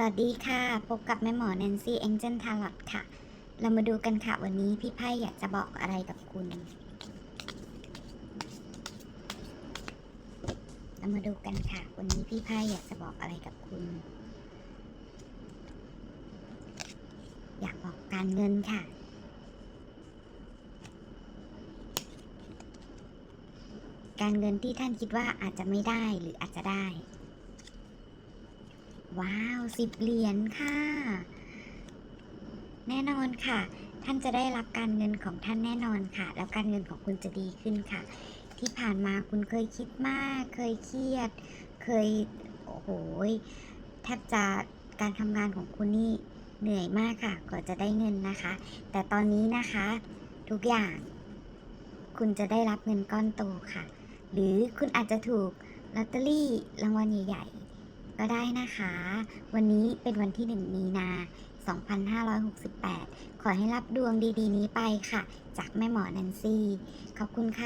วัสดีค่ะ พบกับแม่หมอแนนซี่เอ็งเจนทาร์ลอตค่ะ เรามาดูกันค่ะ วันนี้พี่ไพ่อยากจะบอกอะไรกับคุณ เรามาดูกันค่ะ วันนี้พี่ไพ่อยากจะบอกอะไรกับคุณ อยากบอกการเงินค่ะ การเงินที่ท่านคิดว่าอาจจะไม่ได้หรืออาจจะได้ ว้าวสิบเหรียญค่ะ แน่นอนค่ะ ท่านจะได้รับการเงินของท่านแน่นอนค่ะ แล้วการเงินของคุณจะดีขึ้นค่ะ ที่ผ่านมาคุณเคยคิดมาก เคยเครียด เคยโอ้โหแทบจะการทำงานของคุณนี่เหนื่อยมากค่ะกว่าจะได้เงินนะคะ แต่ตอนนี้นะคะ ทุกอย่าง คุณจะได้รับเงินก้อนโตค่ะ หรือคุณอาจจะถูกลอตเตอรี่รางวัลใหญ่ ก็ได้นะคะ วันนี้เป็นวันที่ 1 มีนา 2568 ขอให้รับดวงดีๆ นี้ไปค่ะ จากแม่หมอแนนซี่ ขอบคุณค่ะ